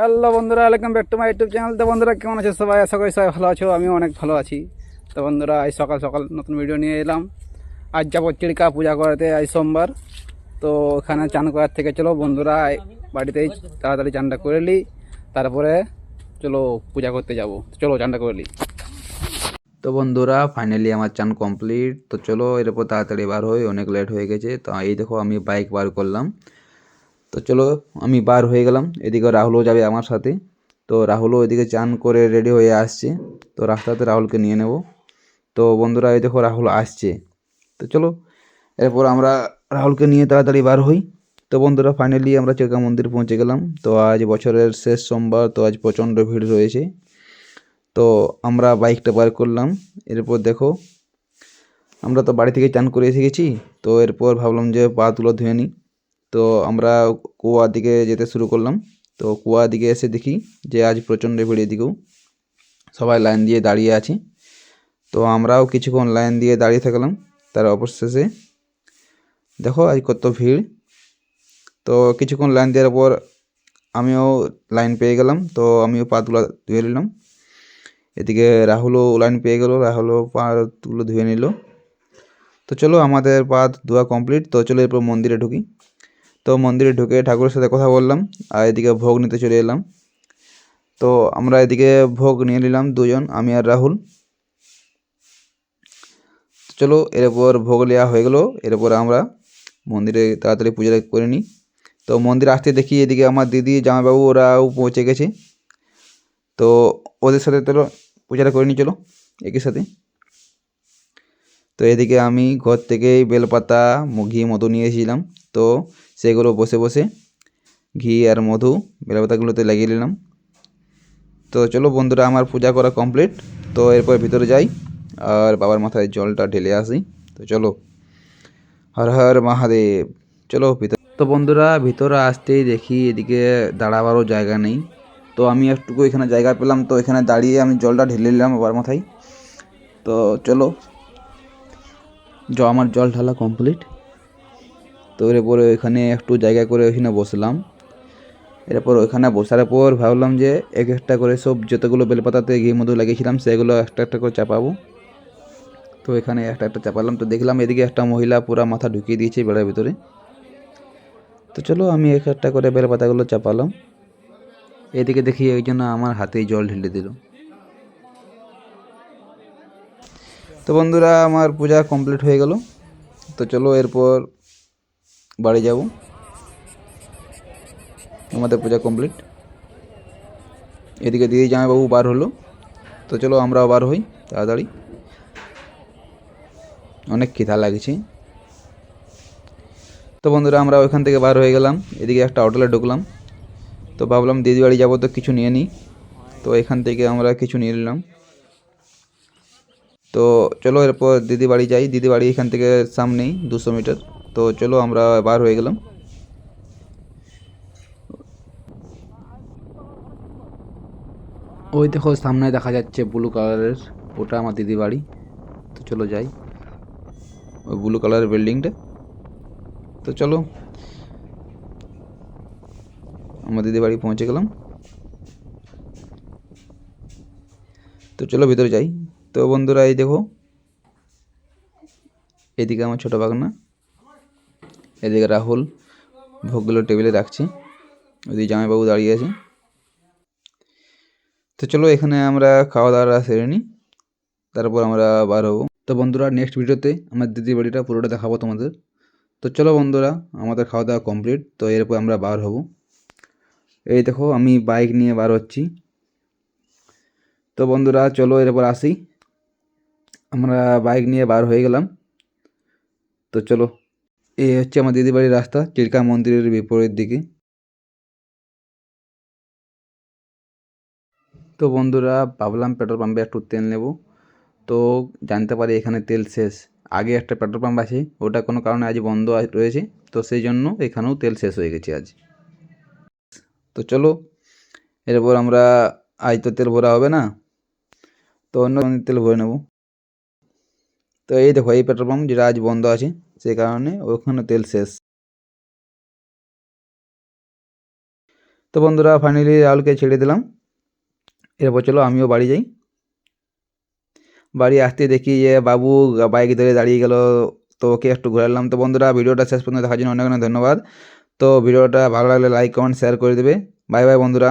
Hello বন্ধুরা welcome back to my YouTube channel তো বন্ধুরা, কেমন আছে সবাই? আশা করি সবাই ভালো আছো আমি অনেক ভালো আছি। তো বন্ধুরা, আজ সকাল সকাল নতুন ভিডিও নিয়ে এলাম। আজ যাব চিড়কা পূজা করাতে আজ সোমবার। তো ওখানে চান করার থেকে চলো বন্ধুরা বাড়িতেই তাড়াতাড়ি চানটা করে নিই তারপরে চলো পূজা করতে যাব। চলো চানটা করে নিই তো বন্ধুরা ফাইনালি আমার চান কমপ্লিট তো চলো এরপর তাড়াতাড়ি বার হই, অনেক লেট হয়ে গেছে। তো এই দেখো আমি বাইক বার করলাম। তো চলো আমি বার হয়ে গেলাম। এদিকে রাহুলও যাবে আমার সাথে। তো রাহুলও এদিকে চান করে রেডি হয়ে আসছে। তো রাস্তাতে রাহুলকে নিয়ে নেব। তো বন্ধুরা, এই দেখো রাহুল আসছে। তো চলো, এরপর আমরা রাহুলকে নিয়ে তাড়াতাড়ি বার হই। তো বন্ধুরা ফাইনালি আমরা চেকা মন্দির পৌঁছে গেলাম। তো আজ বছরের শেষ সোমবার, তো আজ প্রচণ্ড ভিড় রয়েছে। তো আমরা বাইকটা বার করলাম। এরপর দেখো, আমরা তো বাড়ি থেকে চান করে এসে গেছি। তো এরপর ভাবলাম যে পা তুলো ধুয়ে নিই। তো আমরা কুয়ার দিকে যেতে শুরু করলাম। তো কুয়ার দিকে এসে দেখি যে আজ প্রচণ্ড ভিড় এদিকেও। সবাই লাইন দিয়ে দাঁড়িয়ে আছে। তো আমরাও কিছুক্ষণ লাইন দিয়ে দাঁড়িয়ে থাকলাম। তার অবশেষে দেখো আজ কত ভিড়। তো কিছুক্ষণ লাইন দেওয়ার পর আমিও লাইন পেয়ে গেলাম। তো আমিও পা তুলা ধুয়ে নিলাম। এদিকে রাহুলও লাইন পেয়ে গেল। রাহুলও পা তুলো ধুয়ে নিল। তো চলো আমাদের পা ধোয়া কমপ্লিট। তো চলো এরপর মন্দিরে ঢুকি। তো মন্দিরে ঢুকে ঠাকুরের সাথে কথা বললাম, আর এদিকে ভোগ নিতে চলে এলাম। তো আমরা এদিকে ভোগ নিয়ে নিলাম দুজন, আমি আর রাহুল। চলো, এরপর ভোগ নেওয়া হয়ে গেলো, এরপর আমরা মন্দিরে তাড়াতাড়ি পূজা করে নিই। তো মন্দিরে আসতে দেখি এদিকে আমার দিদি, জামাইবাবু ওরাও পৌঁছে গেছে। তো ওদের সাথে চলো পূজাটা করে নিই, চলো, একই সাথে। তো এদিকে আমি ঘর থেকেই বেলপাতা ঘি মধু নিয়েছিলাম। তো সেগুলো বসে বসে ঘি আর মধু বেলপাতাগুলোতে লাগিয়ে নিলাম। তো চলো বন্ধুরা, আমার পূজা করা কমপ্লিট তো এরপর ভিতরে যাই আর বাবার মাথায় জলটা ঢেলে আসি। তো চলো, হর হর মহাদেব। চলো ভিতর তো বন্ধুরা, ভিতরে আসতেই দেখি এদিকে দাঁড়াবারও জায়গা নেই। তো আমি একটুকু এখানে জায়গা পেলাম। তো এখানে দাঁড়িয়ে আমি জলটা ঢেলে নিলাম বাবার মাথায়। তো চলো জ আমার জল ঢালা কমপ্লিট তো এরপরে ওইখানে একটু জায়গা করে ওইখানে বসলাম। এরপর ওইখানে বসার পর ভাবলাম যে এক একটা করে সব যতগুলো বেলপাতাতে ঘি, মধু লাগিয়েছিলাম, সেগুলো একটা একটা করে চাপাবো। তো এখানে একটা একটা চাপালাম। তো দেখলাম এদিকে একটা মহিলা পুরা মাথা ঢুকিয়ে দিয়েছে বেড়ার ভিতরে। তো চলো, আমি এক একটা করে বেলপাতাগুলো চাপালাম। এদিকে দেখি ওই জন্য আমার হাতেই জল ঢেলে দিল। তো বন্ধুরা, আমার পূজা কমপ্লিট হয়ে গেল। তো চলো এরপর বাড়ি যাব। আমাদের পূজা কমপ্লিট। এদিকে দিদি জামাইবাবু বার হলো। তো চলো আমরাও বার হই তাড়াতাড়ি। অনেক খিদা লাগছে। তো বন্ধুরা আমরা ওইখান থেকে বার হয়ে গেলাম। এদিকে একটা হোটেলে ঢুকলাম। তো ভাবলাম দিদি বাড়ি যাব তো কিছু নিয়ে নিই। তো এখান থেকে আমরা কিছু নিয়ে নিলাম। তো চলো এরপর দিদি বাড়ি যাই। দিদি বাড়ি এখান থেকে সামনেই, দুশো মিটার। তো চলো আমরা বার হয়ে গেলাম। ওই দেখো, সামনে দেখা যাচ্ছে ব্লু কালারের ওটা আমার দিদি বাড়ি। তো চলো যাই। ওই ব্লু কালারের বিল্ডিংটা তো চলো, আমার দিদি বাড়ি পৌঁছে গেলাম। তো চলো ভিতরে যাই। তো বন্ধুরা, এই দেখো, এদিকে আমার ছোটো বাগনা, এদিকে রাহুল ভোগগুলো টেবিলে রাখছি, ওদিকে জামাইবাবু দাঁড়িয়ে আছে। তো চলো, এখানে আমরা খাওয়া দাওয়া সেরে নিই, তারপর আমরা বার হব। তো বন্ধুরা নেক্সট ভিডিওতে আমার দিদির বাড়িটা পুরোটা দেখাবো তোমাদের। তো চলো বন্ধুরা, আমাদের খাওয়া দাওয়া কমপ্লিট তো এরপর আমরা বার হব। এই দেখো, আমি বাইক নিয়ে বার হচ্ছি। তো বন্ধুরা, চলো এরপর আসি। আমরা বাইক নিয়ে বার হয়ে গেলাম। তো চলো এই হচ্ছে আমার দিদি বাড়ির রাস্তা চিরকা মন্দিরের বিপরীত দিকে। তো বন্ধুরা, ভাবলাম পেট্রোল পাম্পে একটু তেল নেব। তো জানতে পারি এখানে তেল শেষ। আগে একটা পেট্রোল পাম্প আছে, ওটা কোনো কারণে আজ বন্ধ রয়েছে। তো সেই জন্য এখানেও তেল শেষ হয়ে গেছে আজ। তো চলো, এরপর আমরা আজ তো তেল ভরা হবে না। তো অন্য তেল ভরে নেব। তো এই দেখো, এই পেট্রোল পাম্প যেটা আজ বন্ধ আছে, সেই কারণে ওখানে তেল শেষ। তো বন্ধুরা ফাইনালি রাহুলকে ছেড়ে দিলাম। এরপর চলো, আমিও বাড়ি যাই। বাড়ি আসতে দেখি যে বাবু বাইক ধরে দাঁড়িয়ে গেল, তো ওকে একটু ঘোরালাম। তো বন্ধুরা, ভিডিওটা শেষ পর্যন্ত দেখার জন্য অনেক অনেক ধন্যবাদ। তো ভিডিওটা ভালো লাগলে লাইক কমেন্ট শেয়ার করে দেবে। বাই বাই বন্ধুরা।